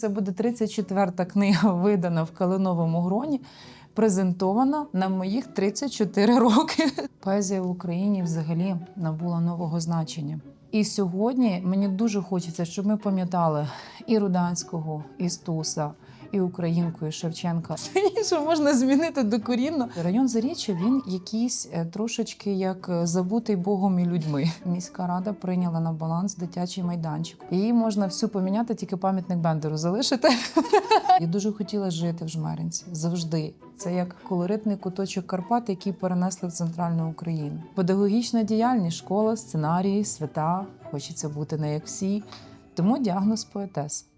Це буде 34-та книга, видана в Калиновому гроні, презентована на моїх 34 роки. Поезія в Україні взагалі набула нового значення. І сьогодні мені дуже хочеться, щоб ми пам'ятали і Руданського, і Стуса, і Українку, і Шевченка. Що можна змінити докорінно. Район Заріччя він якийсь е, трошечки як е, забутий Богом і людьми. Міська рада прийняла на баланс дитячий майданчик. Її можна всю поміняти, тільки пам'ятник Бендеру залишити. Я дуже хотіла жити в Жмеринці завжди. Це як колоритний куточок Карпат, який перенесли в центральну Україну. Педагогічна діяльність, школа, сценарії, свята. Хочеться бути не як всі. Тому діагноз поетес.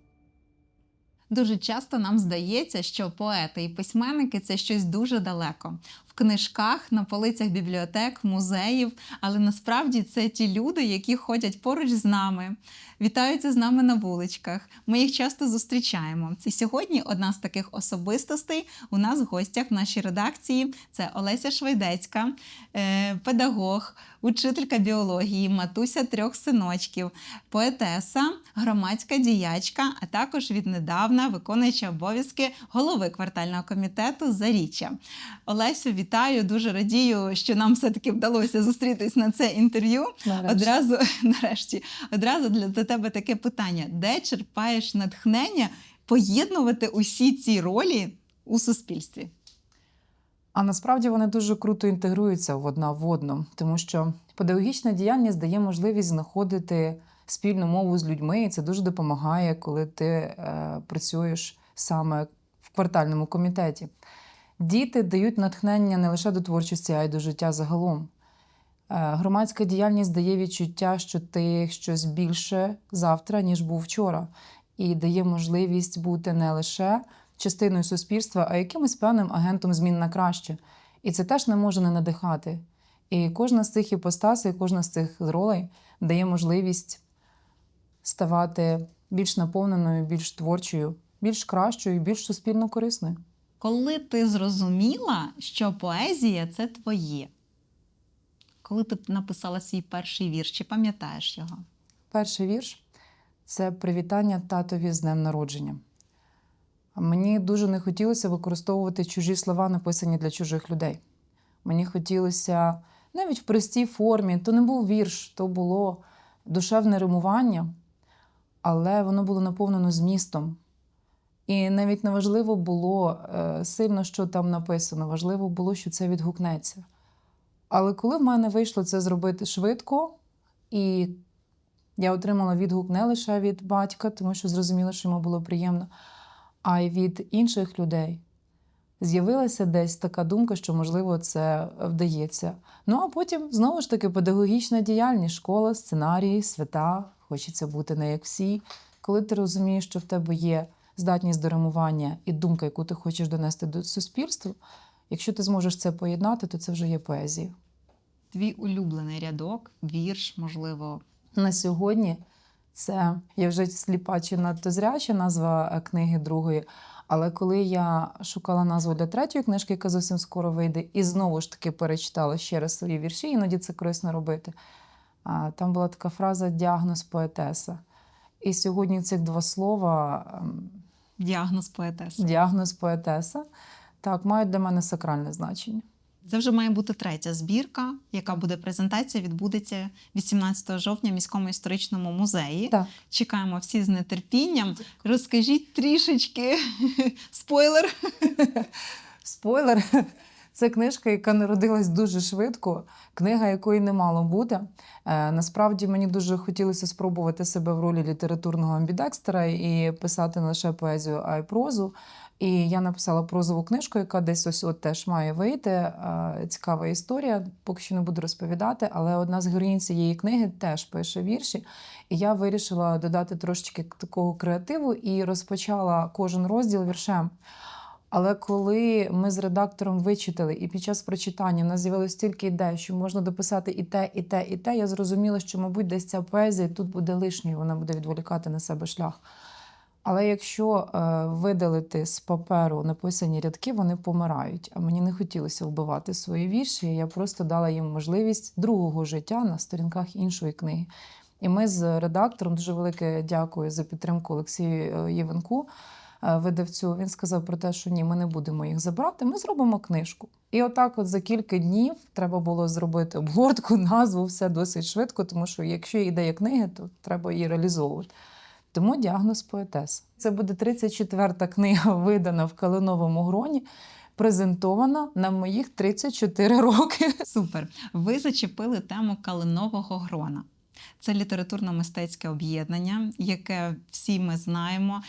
Дуже часто нам здається, що поети і письменники це щось дуже далеко в книжках, на полицях бібліотек, музеїв. Але насправді це ті люди, які ходять поруч з нами, вітаються з нами на вуличках. Ми їх часто зустрічаємо. І сьогодні одна з таких особистостей у нас в гостях в нашій редакції це Олеся Швейдецька, е, педагог, учителька біології, матуся трьох синочків, поетеса, громадська діячка, а також віднедавна виконуюча обов'язки голови квартального комітету Заріччя. Олесю, вітаю! Дуже радію, що нам все-таки вдалося зустрітись на це інтерв'ю. Одразу нарешті, одразу для до тебе таке питання: де черпаєш натхнення поєднувати усі ці ролі у суспільстві? А насправді вони дуже круто інтегруються в одна в одну, тому що педагогічна діяльність дає можливість знаходити спільну мову з людьми, і це дуже допомагає, коли ти е, працюєш саме в квартальному комітеті. Діти дають натхнення не лише до творчості, а й до життя загалом. Е, Громадська діяльність дає відчуття, що ти щось більше завтра, ніж був вчора, і дає можливість бути не лише частиною суспільства, а якимось певним агентом змін на краще. І це теж не може не надихати. І кожна з цих іпостасей, кожна з цих ролей дає можливість ставати більш наповненою, більш творчою, більш кращою, більш суспільно корисною. Коли ти зрозуміла, що поезія це твоє? Коли ти написала свій перший вірш, чи пам'ятаєш його? Перший вірш це привітання татові з днем народження. Мені дуже не хотілося використовувати чужі слова, написані для чужих людей. Мені хотілося навіть в простій формі, то не був вірш, то було душевне римування, але воно було наповнено змістом. І навіть не важливо було е, сильно, що там написано, важливо було, що це відгукнеться. Але коли в мене вийшло це зробити швидко, і я отримала відгук не лише від батька, тому що зрозуміла, що йому було приємно, а й від інших людей. З'явилася десь така думка, що, можливо, це вдається. Ну а потім знову ж таки педагогічна діяльність, школа, сценарії, свята, хочеться бути не як всі. Коли ти розумієш, що в тебе є здатність до римування і думка, яку ти хочеш донести до суспільства, якщо ти зможеш це поєднати, то це вже є поезія. Твій улюблений рядок, вірш, можливо. На сьогодні це я вже сліпа чи надто зряча назва е, книги другої. Але коли я шукала назву для третьої книжки, яка зовсім скоро вийде, і знову ж таки перечитала ще раз свої вірші, іноді це корисно робити. А, Там була така фраза діагноз поетеса. І сьогодні цих два слова ем, Діагноз поетеса. діагноз поетеса так мають для мене сакральне значення. Це вже має бути третя збірка, яка буде презентація, відбудеться 18 жовтня в міському історичному музеї. Так. Чекаємо всі з нетерпінням. Розкажіть трішечки спойлер. Спойлер. Це книжка, яка народилась дуже швидко, книга, якої не мало бути. Е, насправді мені дуже хотілося спробувати себе в ролі літературного амбідекстера і писати не лише поезію, а й прозу. І я написала прозову книжку, яка десь ось от теж має вийти. Е, Цікава історія, поки що не буду розповідати, але одна з героїнь цієї книги теж пише вірші. І я вирішила додати трошечки такого креативу і розпочала кожен розділ віршем. Але коли ми з редактором вичитали, і під час прочитання в нас з'явилось стільки ідей, що можна дописати і те, і те, і те, я зрозуміла, що, мабуть, десь ця поезія тут буде лишньою, вона буде відволікати на себе шлях. Але якщо е, видалити з паперу написані рядки, вони помирають. А мені не хотілося вбивати свої вірші. Я просто дала їм можливість другого життя на сторінках іншої книги. І ми з редактором дуже велике дякую за підтримку Олексію е, Євенку, видавцю. Він сказав про те, що ні, ми не будемо їх забрати, ми зробимо книжку. І отак, от за кілька днів треба було зробити обгортку, назву, все досить швидко, тому що якщо ідея книги, то треба її реалізовувати. Тому діагноз поетес. Це буде 34-та книга, видана в Калиновому гроні, презентована на моїх 34 роки. Супер. Ви зачепили тему калинового грона. Це літературно-мистецьке об'єднання, яке всі ми знаємо,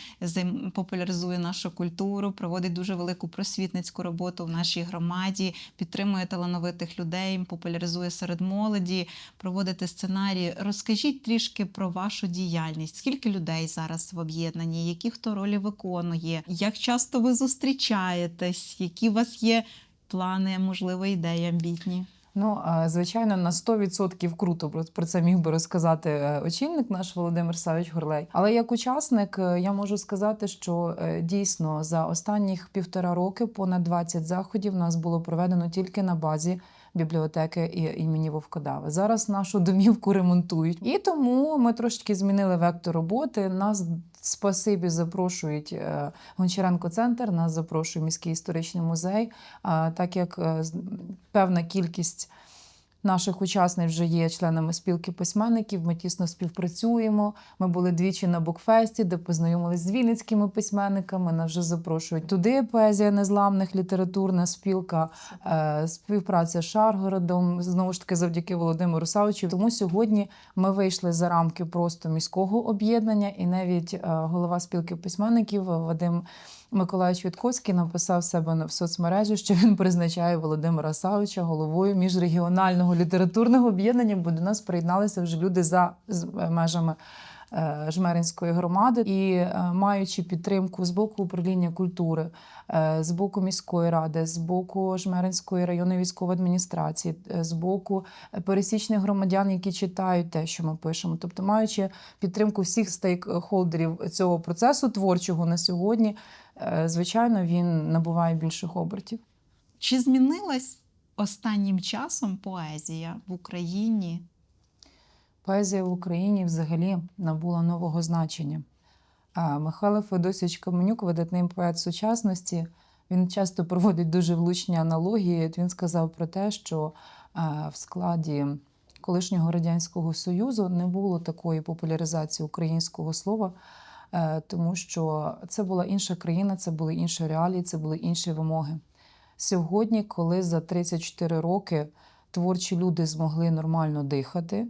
популяризує нашу культуру, проводить дуже велику просвітницьку роботу в нашій громаді, підтримує талановитих людей, популяризує серед молоді, проводите сценарії. Розкажіть трішки про вашу діяльність. Скільки людей зараз в об'єднанні? Які хто ролі виконує? Як часто ви зустрічаєтесь? Які у вас є плани, можливо, ідеї амбітні? Ну, звичайно, на 100% круто про- це міг би розказати е, очільник наш Володимир Савич Горлей. Але як учасник, е, я можу сказати, що е, дійсно за останніх півтора роки понад 20 заходів нас було проведено тільки на базі бібліотеки і- імені Вовкодави. Зараз нашу домівку ремонтують, і тому ми трошки змінили вектор роботи. Нас спасибі запрошують е, Гончаренко центр, нас запрошує міський історичний музей. Так як е, певна кількість наших учасників вже є членами спілки письменників, ми тісно співпрацюємо. Ми були двічі на букфесті, де познайомилися з вінницькими письменниками. Нас вже запрошують туди. Поезія незламних, літературна спілка, е, співпраця з Шаргородом. Знову ж таки, завдяки Володимиру Савичу. Тому сьогодні ми вийшли за рамки просто міського об'єднання, і навіть е, голова спілки письменників Вадим Миколаївич Чвітковський написав себе в соцмережі, що він призначає Володимира Савича головою міжрегіонального літературного об'єднання, бо до нас приєдналися вже люди за з- межами е, Жмеринської громади і е, маючи підтримку з боку управління культури, е, з боку міської ради, з боку Жмеринської районної військової адміністрації, е, з боку пересічних громадян, які читають те, що ми пишемо. Тобто, маючи підтримку всіх стейкхолдерів цього процесу творчого на сьогодні, е, звичайно, він набуває більших обертів. Чи змінилась останнім часом поезія в Україні? Поезія в Україні взагалі набула нового значення. Михайло Федосович Каменюк, видатний поет сучасності, він часто проводить дуже влучні аналогії. Він сказав про те, що в складі колишнього радянського союзу не було такої популяризації українського слова, е, тому що це була інша країна, це були інші реалії, це були інші вимоги. Сьогодні, коли за 34 роки творчі люди змогли нормально дихати,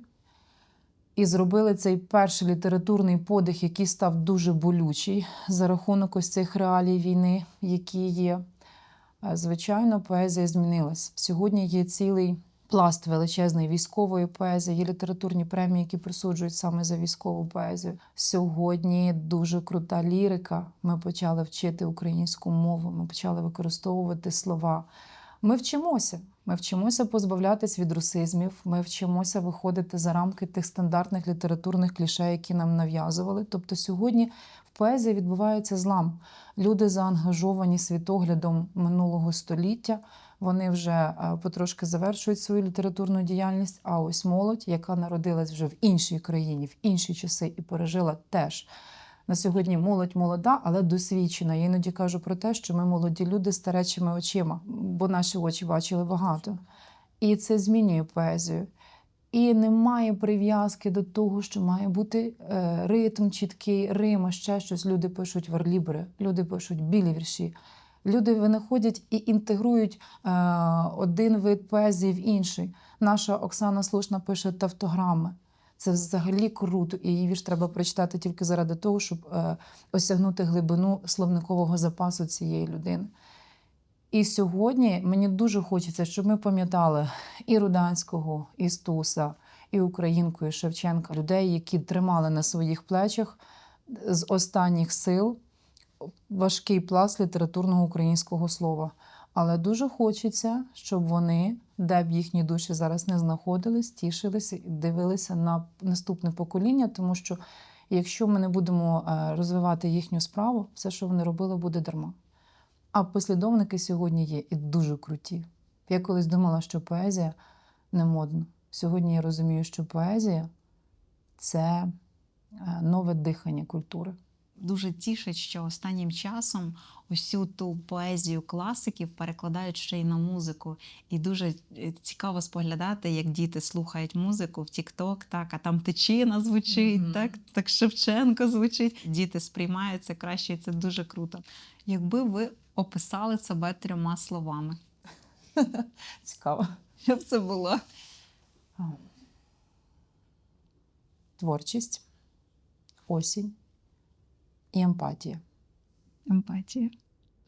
і зробили цей перший літературний подих, який став дуже болючий за рахунок ось цих реалій війни, які є. Е, Звичайно, поезія змінилась. Сьогодні є цілий пласт величезної військової поезії, є літературні премії, які присуджують саме за військову поезію. Сьогодні дуже крута лірика. Ми почали вчити українську мову, ми почали використовувати слова. Ми вчимося. Ми вчимося позбавлятись від русизмів. Ми вчимося виходити за рамки тих стандартних літературних кліше, які нам нав'язували. Тобто сьогодні в поезії відбувається злам. Люди заангажовані світоглядом минулого століття. Вони вже е, потрошки завершують свою літературну діяльність. А ось молодь, яка народилась вже в іншій країні, в інші часи і пережила теж на сьогодні молодь молода, але досвідчена. Я іноді кажу про те, що ми молоді люди з старечими очима, бо наші очі бачили багато. І це змінює поезію. І немає прив'язки до того, що має бути е, ритм чіткий, рима, ще щось. Люди пишуть варлібри, люди пишуть білі вірші. Люди винаходять і інтегрують е, один вид поезії в інший. Наша Оксана Слушна пише тавтограми. Це взагалі круто, і її вірш треба прочитати тільки заради того, щоб е, осягнути глибину словникового запасу цієї людини. І сьогодні мені дуже хочеться, щоб ми пам'ятали і Руданського, і Стуса, і Українку, і Шевченка, людей, які тримали на своїх плечах з останніх сил важкий пласт літературного українського слова. Але дуже хочеться, щоб вони, де б їхні душі зараз не знаходились, тішилися і дивилися на наступне покоління, тому що якщо ми не будемо е, розвивати їхню справу, все, що вони робили, буде дарма. А послідовники сьогодні є і дуже круті. Я колись думала, що поезія не модна. Сьогодні я розумію, що поезія це е, нове дихання культури. Дуже тішить, що останнім часом усю ту поезію класиків перекладають ще й на музику. І дуже е, цікаво споглядати, як діти слухають музику в Тік-Ток, так, а там тичина звучить, Мгм. так, так Шевченко звучить. Діти сприймають це краще, і це дуже круто. Якби ви описали себе трьома словами, Цікаво. що б це було? Творчість, осінь і емпатія. Емпатія.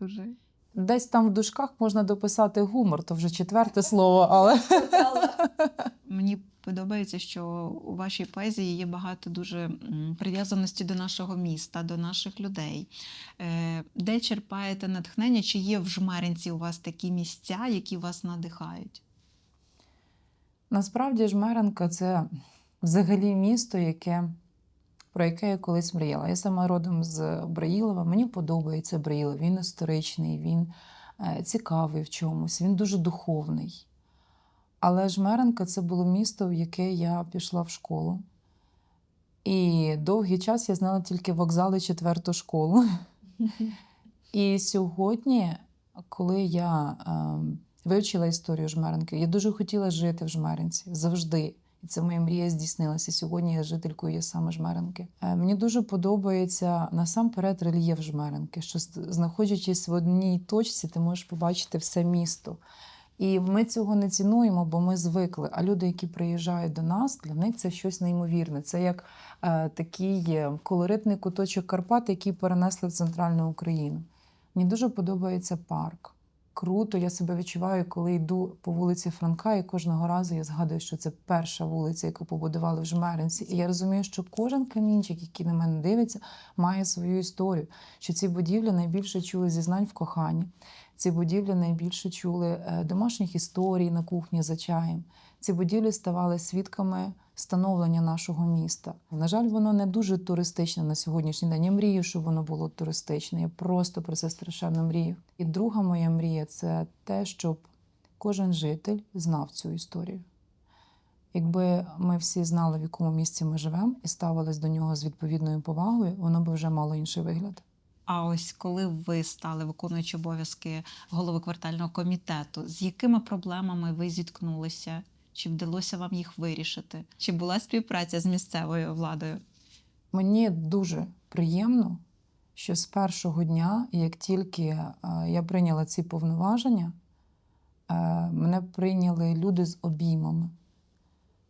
Дуже Десь там в дужках можна дописати гумор, то вже четверте слово, але Мені подобається, що у вашій поезії є багато дуже прив'язаності до нашого міста, до наших людей. Е, Де черпаєте натхнення? Чи є в жмеринці у вас такі місця, які вас надихають? насправді Жмеренка це взагалі місто, яке, про яке я колись мріяла. Я сама родом з Браїлова. Мені подобається Браїлов. Він історичний, він е, цікавий в чомусь, він дуже духовний. Але Жмеренка це було місто, в яке я пішла в школу. І довгий час я знала тільки вокзали четверту школу. І сьогодні, коли я е, вивчила історію Жмеренки, я дуже хотіла жити в Жмеринці завжди. Це моя мрія здійснилася. Сьогодні я жителькою є саме Жмеренки. Е, Мені дуже подобається насамперед рельєф Жмеренки, що знаходячись в одній точці, ти можеш побачити все місто. І ми цього не цінуємо, бо ми звикли. А люди, які приїжджають до нас, для них це щось неймовірне. Це як е, такий е, колоритний куточок Карпат, який перенесли в центральну Україну. Мені дуже подобається парк. Круто, я себе відчуваю, коли йду по вулиці Франка, і кожного разу я згадую, що це перша вулиця, яку побудували в Жмеринці. І я розумію, що кожен камінчик, який на мене дивиться, має свою історію. Що ці будівлі найбільше чули зізнань в коханні. Ці будівлі найбільше чули е, домашніх історій на кухні за чаєм. Ці будівлі ставали свідками становлення нашого міста. На жаль, воно не дуже туристичне на сьогоднішній день. Я мрію, щоб воно було туристичне. Я просто про це страшенно мрію. І друга моя мрія це те, щоб кожен житель знав цю історію. Якби ми всі знали, в якому місці ми живемо, і ставились до нього з відповідною повагою, воно б вже мало інший вигляд. А ось коли ви стали виконуючи обов'язки голови квартального комітету, з якими проблемами ви зіткнулися? Чи вдалося вам їх вирішити? Чи була співпраця з місцевою владою? Мені дуже приємно, що з першого дня, як тільки е, я прийняла ці повноваження, е, мене прийняли люди з обіймами.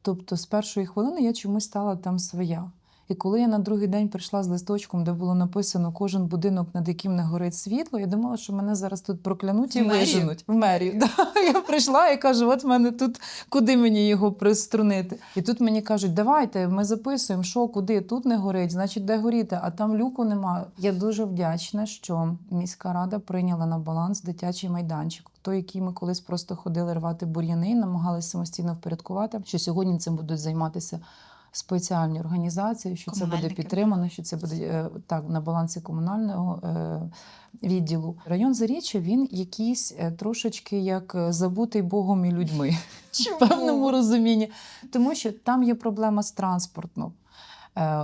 Тобто, з першої хвилини я чомусь стала там своя. І коли я на другий день прийшла з листочком, де було написано кожен будинок, над яким не горить світло, я думала, що мене зараз тут проклянуть і мерію? виженуть. В мерію. Да. Я прийшла і кажу: от мене тут куди мені його приструнити? І тут мені кажуть, давайте, ми записуємо, що куди тут не горить, значить, де горіти, а там люку немає. Я дуже вдячна, що міська рада прийняла на баланс дитячий майданчик. Той, який ми колись просто ходили рвати бур'яни, намагалися самостійно впорядкувати, що сьогодні цим будуть займатися спеціальні організації, що це буде підтримано, що це буде е, так на балансі комунального е, відділу. Район Заріччя він якийсь е, трошечки як забутий Богом і людьми в певному розумінні, тому що там є проблема з транспортом.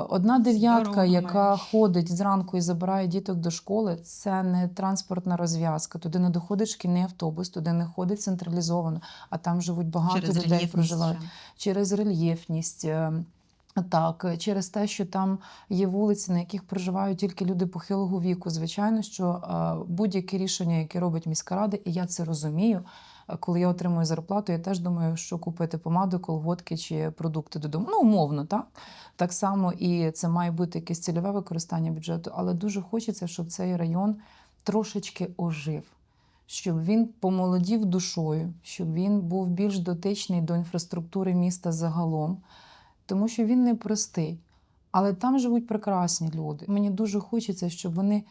Одна дев'ятка, яка ходить зранку і забирає діток до школи, це не транспортна розв'язка. Туди не доходить шкільний автобус, туди не ходить централізовано, а там живуть багато Через людей, проживають через рельєфність. Е, Так, через те, що там є вулиці, на яких проживають тільки люди похилого віку. Звичайно, що е, будь-яке рішення, яке робить міська рада, і я це розумію. е, Коли я отримую зарплату, я теж думаю, що купити помаду, колготки чи продукти додому. Ну, умовно, так. Так само і це має бути якесь цільове використання бюджету, але дуже хочеться, щоб цей район трошечки ожив, щоб він помолодів душою, щоб він був більш дотичний до інфраструктури міста загалом, тому що він непростий. Але там живуть прекрасні люди. Мені дуже хочеться, щоб вони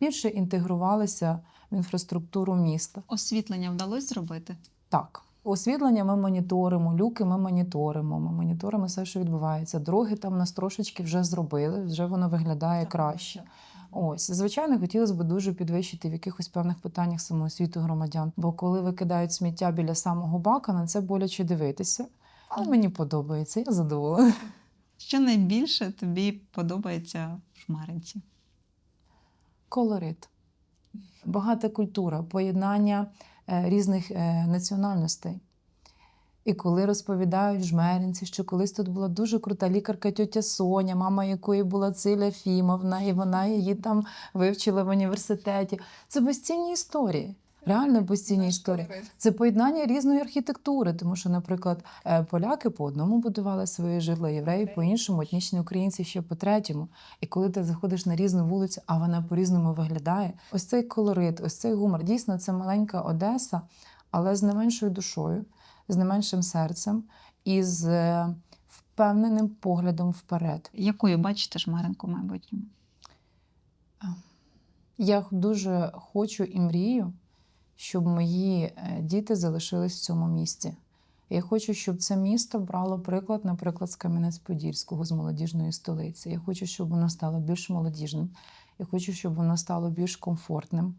більше інтегрувалися в інфраструктуру міста. Освітлення вдалося зробити? Так. Освітлення ми моніторимо, люки ми моніторимо. Ми моніторимо все, що відбувається. Дороги там нас трошечки вже зробили, вже воно виглядає краще. Ось, звичайно, хотілося б дуже підвищити в якихось певних питаннях самоосвіту громадян. Бо коли викидають сміття біля самого бака, на це боляче дивитися. Але мені подобається, я задоволена. Що найбільше тобі подобається в жмеринці? Колорит, багата культура, поєднання е, різних е, національностей. І коли розповідають жмеринці, що колись тут була дуже крута лікарка тьотя Соня, мама якої була Циля Фімовна, і вона її там вивчила в університеті. Це безцінні історії. Реально безцінні історії. Це поєднання різної архітектури, тому що, наприклад, е, поляки по одному будували свої житла, євреї по іншому, етнічні українці ще по третьому. І коли ти заходиш на різну вулицю, а вона по-різному виглядає, ось цей колорит, ось цей гумор. Дійсно, це маленька Одеса, але з не меншою душою, з не меншим серцем і з е, впевненим поглядом вперед. Якою бачите жмеринку в майбутньому? Я дуже хочу і мрію, щоб мої е, діти залишились в цьому місті. Я хочу, щоб це місто брало приклад, наприклад, з Кам'янець-Подільського, з молодіжної столиці. Я хочу, щоб воно стало більш молодіжним. Я хочу, щоб воно стало більш комфортним.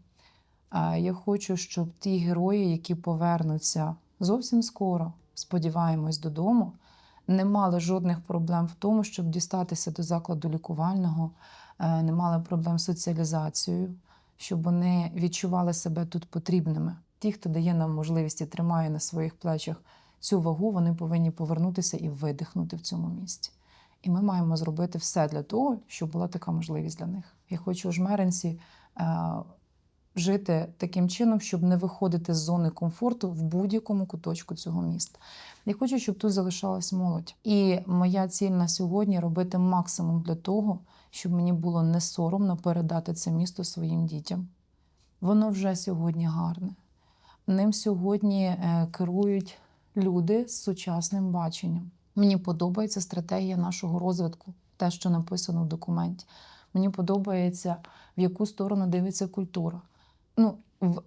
Я хочу, щоб ті герої, які повернуться зовсім скоро, сподіваємось, додому, не мали жодних проблем в тому, щоб дістатися до закладу лікувального, е, не мали проблем з соціалізацією, щоб вони відчували себе тут потрібними. Ті, хто дає нам можливість і тримає на своїх плечах цю вагу, вони повинні повернутися і видихнути в цьому місці. І ми маємо зробити все для того, щоб була така можливість для них. Я хочу у жмеринці е, жити таким чином, щоб не виходити з зони комфорту в будь-якому куточку цього міста. Я хочу, щоб тут залишалась молодь. І моя ціль на сьогодні робити максимум для того, щоб мені було не соромно передати це місто своїм дітям. Воно вже сьогодні гарне. Ним сьогодні е, керують люди з сучасним баченням. Мені подобається стратегія нашого розвитку, те, що написано в документі. Мені подобається, в яку сторону дивиться культура. Ну,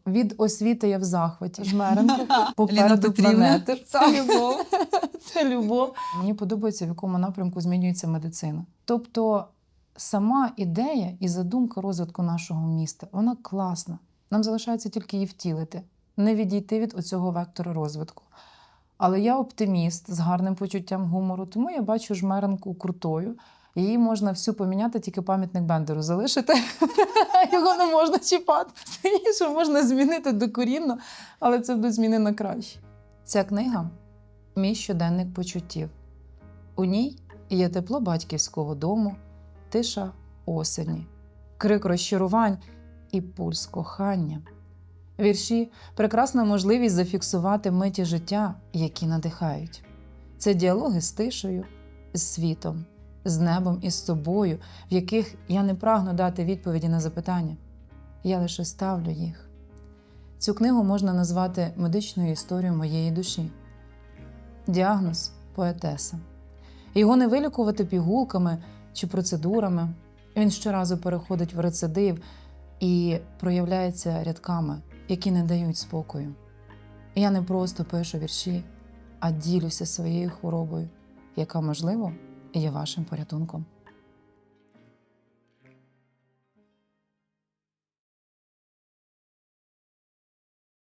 від освіти я в захваті. Жмеренко попереду планети. Це любов. Це любов. Мені подобається, в якому напрямку змінюється медицина. Тобто, сама ідея і задумка розвитку нашого міста, вона класна. Нам залишається тільки її втілити, не відійти від оцього вектора розвитку. Але я оптиміст з гарним почуттям гумору, тому я бачу жмеренку крутою. Її можна всю поміняти, тільки пам'ятник Бендеру залишити. Його не можна чіпати. Інше можна змінити докорінно, але це будуть зміни на краще. Ця книга мій щоденник почуттів. У ній є тепло батьківського дому, тиша осені, крик розчарувань і пульс кохання. Вірші прекрасна можливість зафіксувати миті життя, які надихають. Це діалоги з тишею, з світом, з небом і з собою, в яких я не прагну дати відповіді на запитання. Я лише ставлю їх. Цю книгу можна назвати медичною історією моєї душі. Діагноз поетеса. Його не вилікувати пігулками чи процедурами. Він щоразу переходить в рецидив і проявляється рядками, які не дають спокою. Я не просто пишу вірші, а ділюся своєю хворобою, яка, можливо, є вашим порятунком.